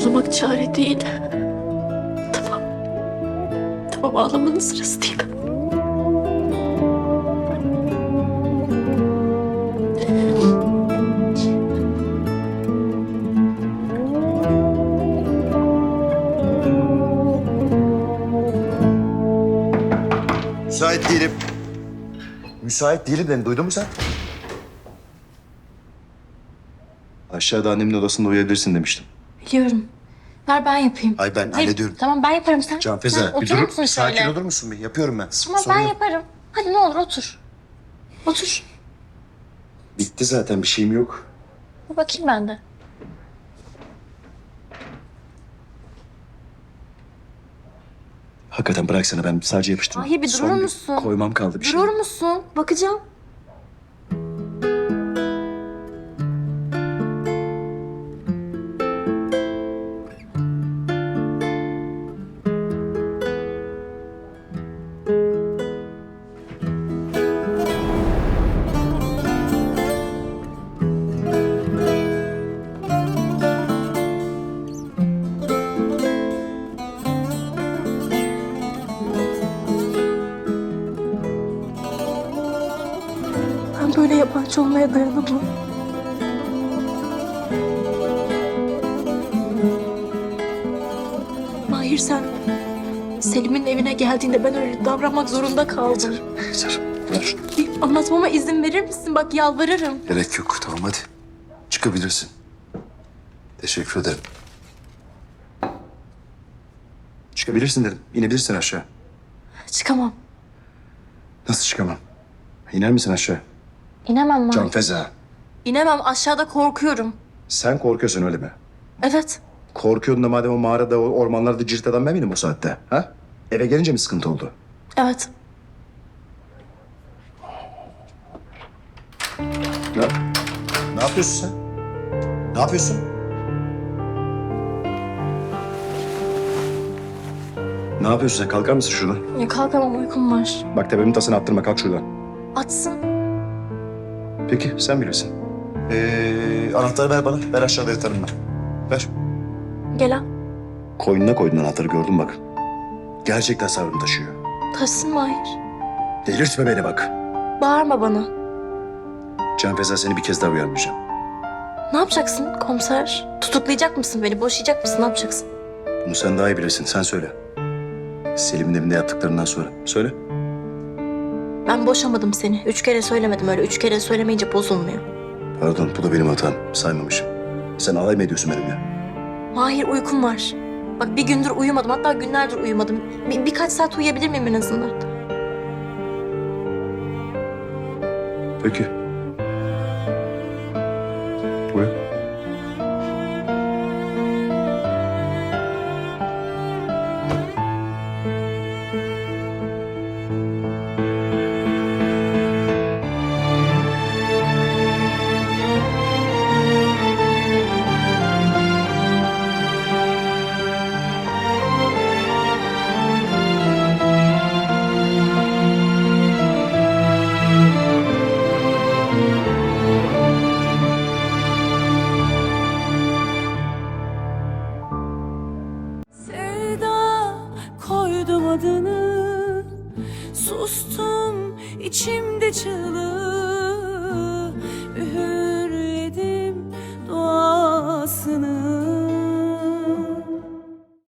Ağlamak çare değil. Tamam. Tamam ağlamanın sırası değil. Müsait değilim. Müsait değilim dedim. Duydun mu sen? Aşağıda annemin odasında uyuyabilirsin demiştim. Biliyorum. Ver ben yapayım. Ay ben Hayır, hallediyorum. Tamam ben yaparım sen. Can sen Feza bir oturur dur. musun Sakin şöyle? olur musun bir? Yapıyorum ben. Tamam Sorun ben yok. yaparım. Hadi ne olur otur. Otur. Bitti zaten bir şeyim yok. Bir bakayım ben de. Hakikaten bıraksana ben sadece yapıştırdım. Hayır, bir Son durur musun? Koymam kaldı bir şey. Durur musun? Bakacağım. Yabancı olmaya dayanamam. Mahir sen Selim'in evine geldiğinde ben öyle davranmak zorunda kaldım. Yeter. Ver. Bir anlatmama izin verir misin? Bak yalvarırım. Gerek yok. Tamam hadi. Çıkabilirsin. Teşekkür ederim. Çıkabilirsin dedim. İnebilirsin aşağı. Çıkamam. Nasıl çıkamam? İner misin aşağı? İnemem Mahir. Can Feza. İnemem aşağıda korkuyorum. Sen korkuyorsun öyle mi? Evet. Korkuyordun da madem o mağarada, o ormanlarda cirit adam ben miydim o saatte? Ha? Eve gelince mi sıkıntı oldu? Evet. Ne? Ne yapıyorsun sen? Ne yapıyorsun? Ne yapıyorsun sen? Kalkar mısın şuradan? Ya kalkamam uykum var. Bak tepemin tasını attırma. Kalk şuradan. Atsın. Peki sen bilirsin. Ee, anahtarı ver bana. Ver aşağıda yatarım ben. Ver. Gel al. Koynuna koydun anahtarı gördün bak. Gerçekten sabrım taşıyor. Taşsın Mahir. Delirtme beni bak. Bağırma bana. Can Feza seni bir kez daha uyarmayacağım. Ne yapacaksın komiser? Tutuklayacak mısın beni? Boşayacak mısın? Ne yapacaksın? Bunu sen daha iyi bilirsin. Sen söyle. Selim'in evinde yaptıklarından sonra. Söyle. Ben boşamadım seni. Üç kere söylemedim öyle. Üç kere söylemeyince bozulmuyor. Pardon bu da benim hatam. Saymamışım. Sen alay mı ediyorsun benimle? Mahir uykum var. Bak bir gündür uyumadım. Hatta günlerdir uyumadım. Bir, birkaç saat uyuyabilir miyim en azından? Peki. Adını. Sustum içimde çığlık